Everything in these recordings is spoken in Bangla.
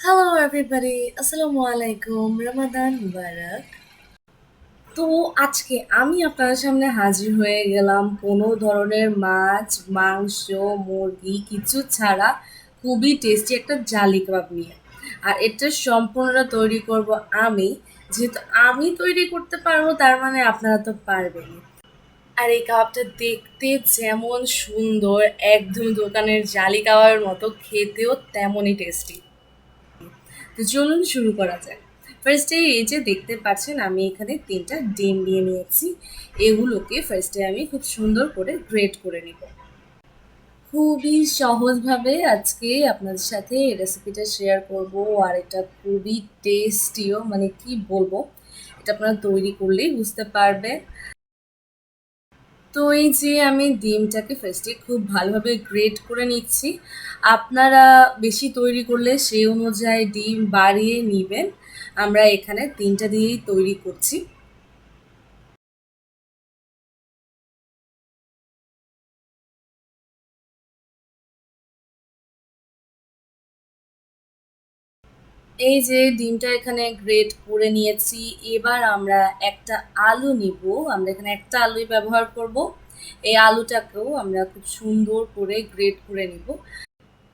হ্যালো এভরিবডি আসসালামু আলাইকুম রমাদান মুবারক তো আজকে আমি আপনাদের সামনে হাজির হয়ে গেলাম কোনো ধরনের মাছ, মাংস, মুরগি কিছু ছাড়া খুবই টেস্টি একটা জালি কাবাব নিয়ে। আর এটা সম্পূর্ণটা তৈরি করব আমি। যেহেতু আমি তৈরি করতে পারব, তার মানে আপনারা তো পারবেনই। আর এই কাবাবটা দেখতে যেমন সুন্দর, একদম দোকানের জালি কাবাবের মতো, খেতেও তেমনই টেস্টি চলুন শুরু করা যাক ফার্স্টে এই যে দেখতে পাচ্ছেন, আমি এখানে তিনটা ডিম নিয়ে নিয়েছি। এগুলোকে ফার্স্টে আমি খুব সুন্দর করে গ্রেট করে নিব। খুবই সহজভাবে আজকে আপনাদের সাথে এই রেসিপিটা শেয়ার করব আর এটা খুবই টেস্টিও মানে কি বলব? এটা আপনারা তৈরি করলেই বুঝতে পারবেন। তো এই যে আমি ডিমটাকে ফার্স্টে খুব ভালোভাবে গ্রেট করে নিচ্ছি। আপনারা বেশি তৈরি করলে সেই অনুযায়ী ডিম বাড়িয়ে নেবেন। আমরা এখানে তিনটা দিয়েই তৈরি করছি। এই যে ডিমটা এখানে গ্রেট করে নিয়েছি, এবার আমরা একটা আলু নিব। আমরা এখানে একটা আলুই ব্যবহার করব। এই আলুটাকেও আমরা খুব সুন্দর করে গ্রেট করে নিব।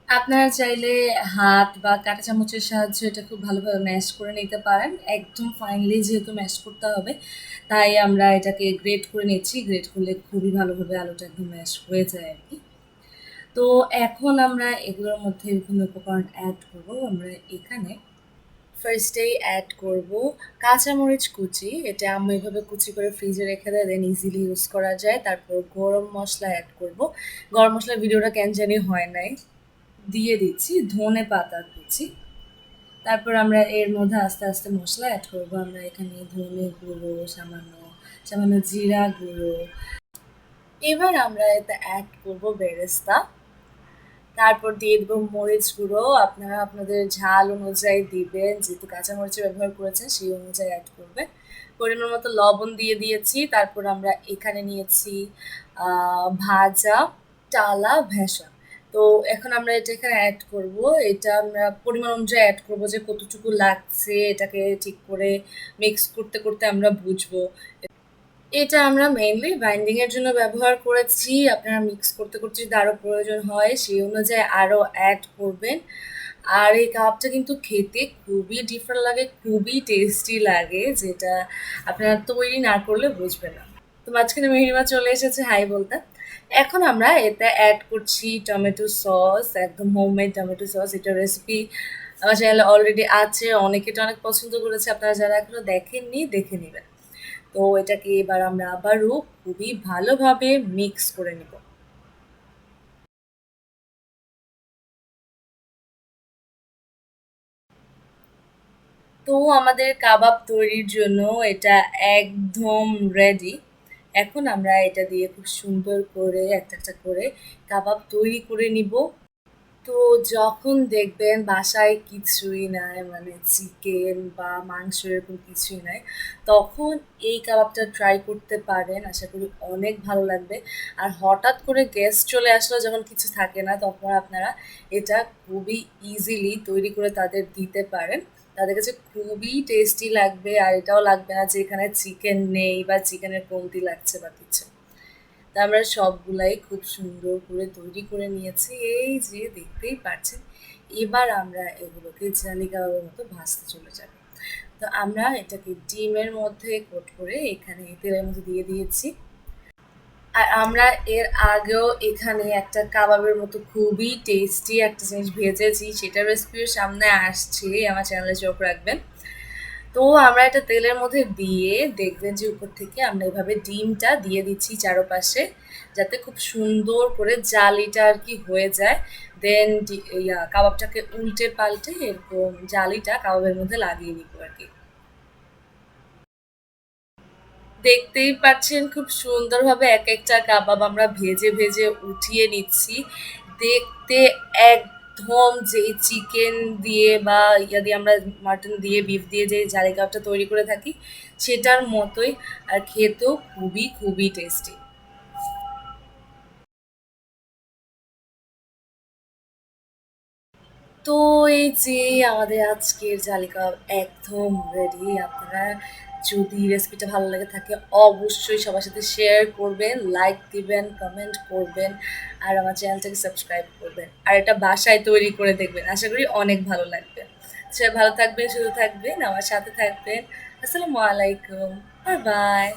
আপনারা চাইলে হাত বা কাঁটা চামচের সাহায্যে এটা খুব ভালোভাবে ম্যাশ করে নিতে পারেন। একদম ফাইনালি যেহেতু ম্যাশ করতে হবে, তাই আমরা এটাকে গ্রেট করে নিচ্ছি। গ্রেট করলে খুবই ভালোভাবে আলুটা একদম ম্যাশ হয়ে যায় আর কি। তো এখন আমরা এগুলোর মধ্যে বিভিন্ন উপকরণ অ্যাড করব। আমরা এখানে ফার্স্টেই অ্যাড করব। কাঁচামরিচ কুচি, এটা আমি এভাবে কুচি করে ফ্রিজে রেখে দেয় দেন ইজিলি ইউজ করা যায়। তারপর গরম মশলা অ্যাড করব। গরম মশলার ভিডিওটা কেন জানি হয় নাই। দিয়ে দিচ্ছি, ধনে পাতা কুচি। তারপর আমরা এর মধ্যে আস্তে আস্তে মশলা অ্যাড করব। আমরা এখানে ধনে গুঁড়ো, সামান্য সামান্য জিরা গুঁড়ো। এবার আমরা এতে অ্যাড করব বেরেস্তা। তারপর দিয়ে দেবো মরিচ গুঁড়ো। আপনারা আপনাদের ঝাল অনুযায়ী দিবেন, যেহেতু কাঁচামরিচের ব্যবহার করেছেন, সেই অনুযায়ী অ্যাড করবেন। পরিমাণ মতো লবণ দিয়ে দিয়েছি। তারপর আমরা এখানে নিয়েছি ভাজা টালা ভেসা তো এখন আমরা এটা এখানে অ্যাড করব। এটা আমরা পরিমাণ অনুযায়ী অ্যাড করব যে কতটুকু লাগছে। এটাকে ঠিক করে মিক্স করতে করতে আমরা বুঝব। এটা আমরা মেইনলি বাইন্ডিং এর জন্য ব্যবহার করেছি। আপনারা মিক্স করতে করতে যদি আরও প্রয়োজন হয়, সেই অনুযায়ী আরও অ্যাড করবেন। আর এই কাপটা কিন্তু খেতে খুবই ডিফারেন্ট লাগে, খুবই টেস্টি লাগে, যেটা আপনারা তৈরি না করলে বুঝবেন না। তো মাঝখানে মেহরিমা চলে এসেছে হাই বলতে। এখন আমরা এতে অ্যাড করছি টমেটো সস একদম হোমমেড টমেটো সস এটা রেসিপি আমার চ্যানেলে অলরেডি আছে, অনেকে এটা অনেক পছন্দ করেছে। আপনারা যারা এখনও দেখেননি, দেখে নেবেন। তো এটাকে এবার আমরা আবারও খুবই ভালোভাবে মিক্স করে নেব। তো আমাদের কাবাব তৈরির জন্য এটা একদম রেডি এখন আমরা এটা দিয়ে খুব সুন্দর করে একটা একটা করে কাবাব তৈরি করে নিব। তো যখন দেখবেন বাসায় কিছুই নাই মানে চিকেন বা মাংস এরকম কিছুই নাই, তখন এই কাবাবটা ট্রাই করতে পারেন। আশা করি অনেক ভালো লাগবে। আর হঠাৎ করে গেস্ট চলে আসলো যখন কিছু থাকে না, তখন আপনারা এটা খুবই ইজিলি তৈরি করে তাদের দিতে পারেন। তাদের কাছে খুবই টেস্টি লাগবে আর এটাও লাগবে না যে এখানে চিকেন নেই বা চিকেনের কমতি লাগছে বা কিছু। তা আমরা সবগুলাই খুব সুন্দর করে তৈরি করে নিয়েছি। এই যে দেখতেই পাচ্ছেন, এবার আমরা এগুলোকে জালি কাবাবের মতো ভাজতে চলে যাব। তো আমরা এটাকে ডিমের মধ্যে কোট করে এখানে তেলের মধ্যে দিয়ে দিয়েছি। আর আমরা এর আগেও এখানে একটা কাবাবের মতো খুবই টেস্টি একটা জিনিস ভেজেছি, সেটা রেসিপিও সামনে আসছে, আমার চ্যানেলে চোখ রাখবেন। তো আমরা এটা তেলের মধ্যে দিয়ে দেখবেন যে উপর থেকে আমরা এভাবে ডিমটা দিয়ে দিচ্ছি চারপাশে, যাতে খুব সুন্দর করে জালিটা আর কি হয়ে যায়। দেন ইয়া, কাবাবটাকে উল্টে পাল্টে এরকম জালিটা কাবাবের মধ্যে লাগিয়ে নিব আর কি। দেখতেই পাচ্ছেন খুব সুন্দরভাবে এক একটা কাবাব আমরা ভেজে ভেজে উঠিয়ে নিচ্ছি। দেখতে এক একদম যে চিকেন দিয়ে বা ইয়া দিয়ে আমরা মাটন দিয়ে, বিফ দিয়ে যে জালি তৈরি করে থাকি, সেটার মতোই আর খেতেও খুবই খুবই টেস্টি তো এই যে আমাদের আজকের জালিকা একদম রেডি আপনারা যদি রেসিপিটা ভালো লাগে থাকে, অবশ্যই সবার সাথে শেয়ার করবেন লাইক দিবেন কমেন্ট করবেন, আর আমার চ্যানেলটাকে সাবস্ক্রাইব করবেন। আর এটা বাসায় তৈরি করে দেখবেন। আশা করি অনেক ভালো লাগবে। সে ভালো থাকবেন, সুস্থ থাকবেন, আমার সাথে থাকবেন। আসসালামু আলাইকুম। Bye bye